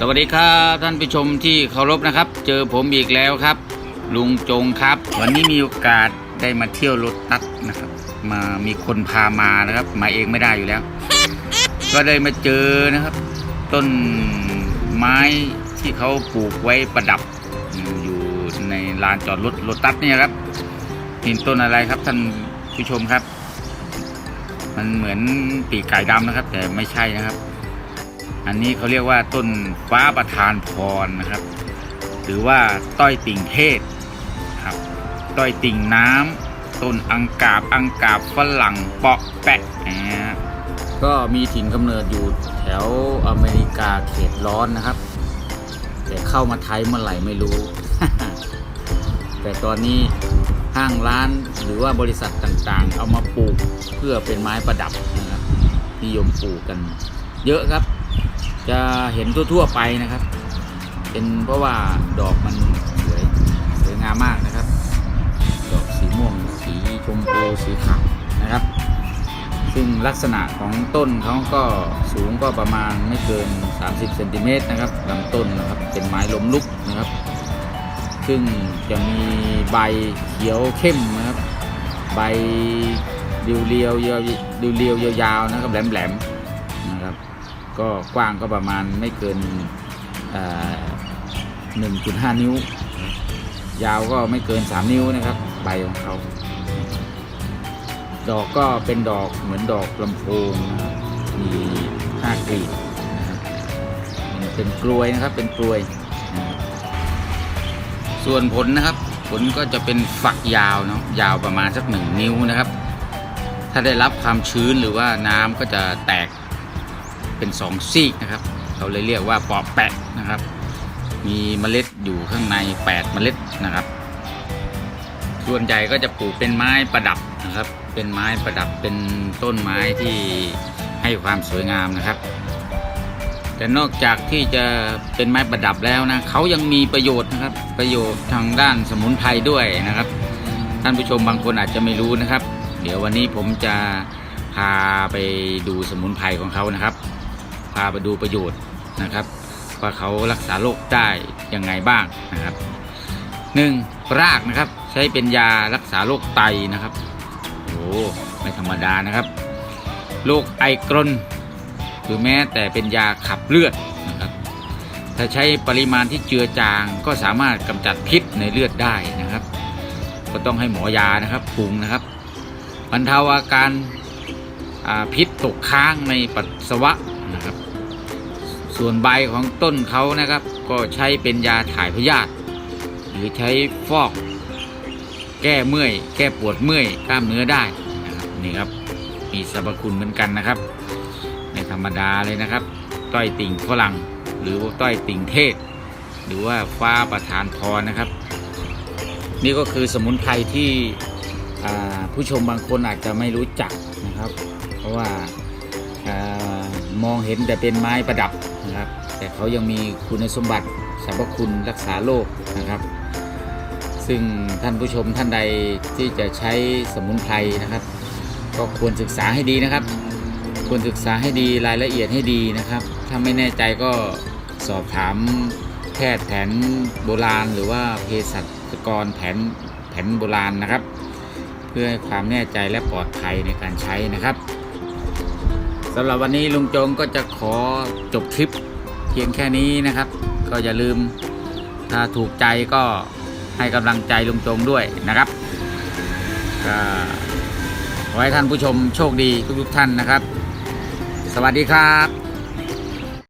สวัสดีครับท่านผู้ชมที่เคารพนะครับ เจอผมอีกแล้วครับ ลุงจงครับ วันนี้มีโอกาสได้มาเที่ยวรถตัดนะครับ มามีคนพามานะครับ มาเองไม่ได้อยู่แล้ว ก็ได้มาเจอนะครับ ต้นไม้ที่เขาปลูกไว้ประดับ อยู่ในลานจอดรถรถตัดเนี่ยครับเห็นต้นอะไรครับท่านผู้ชมครับ มันเหมือนปีกไก่ดำนะครับ แต่ไม่ใช่นะครับ อันนี้เขาเรียกว่าต้นฟ้าประทานพรนะครับ หรือว่าต้อยติ่งเทศครับ ต้อยติ่งน้ำต้นอังกาบอังกาบฝรั่งเปาะแปะนะฮะก็มีถิ่นกำเนิดอยู่แถวอเมริกาเขตร้อนนะครับ แต่เข้ามาไทยเมื่อไหร่ไม่รู้ แต่ตอนนี้ห้างร้านหรือว่าบริษัทต่างๆ เอามาปลูกเพื่อเป็นไม้ประดับนะครับนิยมปลูกกันเยอะครับ จะเห็นทั่วๆไปนะครับ เป็นเพราะว่าดอกมันสวยสวยงามมากนะครับ ดอกสีม่วง สีชมพูสีขาวนะครับ ซึ่งลักษณะของต้นเขาก็สูงก็ประมาณไม่เกิน 30เซนติเมตรนะครับลำต้นนะครับเป็นไม้ล้มลุกนะครับ ซึ่งจะมีใบเขียวเข้มนะครับ ใบเรียวเรียวๆยาวเรียวเรียวๆยาวๆนะครับแหลมแหลมๆ ก็กว้างก็ประมาณไม่เกินหนึ่งจุดห้านิ้ว ยาวก็ไม่เกิน3นิ้วนะครับ ใบของเขา ดอกก็เป็นดอกเหมือนดอกลำโพงมีห้ากลีบเป็นกลวยนะครับเป็นกลวย ส่วนผลนะครับ ผลก็จะเป็นฝักยาวเนาะยาวประมาณสักหนึ่งนิ้วนะครับ ถ้าได้รับความชื้นหรือว่าน้ำก็จะแตก เป็นสองซีกนะครับ เขาเลยเรียกว่าปอบแปะนะครับ มีเมล็ดอยู่ข้างใน8เมล็ดนะครับ ส่วนใหญ่ก็จะปลูกเป็นไม้ประดับนะครับ เป็นไม้ประดับเป็นต้นไม้ที่ให้ความสวยงามนะครับ แต่นอกจากที่จะเป็นไม้ประดับแล้วนะเขายังมีประโยชน์นะครับ ประโยชน์ทางด้านสมุนไพรด้วยนะครับ ท่านผู้ชมบางคนอาจจะไม่รู้นะครับ เดี๋ยววันนี้ผมจะพาไปดูสมุนไพรของเขานะครับาไปดูประโยชน์นะครับ ว่าเขารักษาโรคได้ยังไงบ้างนะครับหนึ่งรากนะครับใช้เป็นยารักษาโรคไตนะครับโอ้ไม่ธรรมดานะครับโรคไอกรนหรือแม้แต่เป็นยาขับเลือดนะครับ ถ้าใช้ปริมาณที่เจือจางก็สามารถกำจัดพิษในเลือดได้นะครับ ก็ต้องให้หมอยานะครับปรุงนะครับบรรเทาอาการพิษตกค้างในปัสสาวะนะครับ ส่วนใบของต้นเขานะครับ ก็ใช้เป็นยาถ่ายพยาธิหรือใช้ฟอก แก้เมื่อย แก้ปวดเมื่อยกล้ามเนื้อได้นะครับนี่ครับมีสรรพคุณเหมือนกันนะครับในธรรมดาเลยนะครับ ต้อยติ่งฝรั่งหรือว่าต้อยติ่งเทศ หรือว่าฟ้าประทานพรนะครับ นี่ก็คือสมุนไพรที่ผู้ชมบางคนอาจจะไม่รู้จักนะครับ เพราะว่ามองเห็นแต่เป็นไม้ประดับ แต่เขายังมีคุณสมบัติสรรพคุณรักษาโรคนะครับ ซึ่งท่านผู้ชมท่านใดที่จะใช้สมุนไพรนะครับ ก็ควรศึกษาให้ดีนะครับ ควรศึกษาให้ดีรายละเอียดให้ดีนะครับ ถ้าไม่แน่ใจก็สอบถามแพทย์แผนโบราณ หรือว่าเภสัชกรแผนแผนโบราณนะครับ เพื่อให้ความแน่ใจและปลอดภัยในการใช้นะครับสำหรับวันนี้ลุงจงก็จะขอจบคลิป พียงแค่นี้นะครับ ก็อย่าลืมถ้าถูกใจก็ให้กำลังใจลุงจงด้วยนะครับก็ขอให้ท่านผู้ชมโชคดีทุกๆท่านนะครับ สวัสดีครับ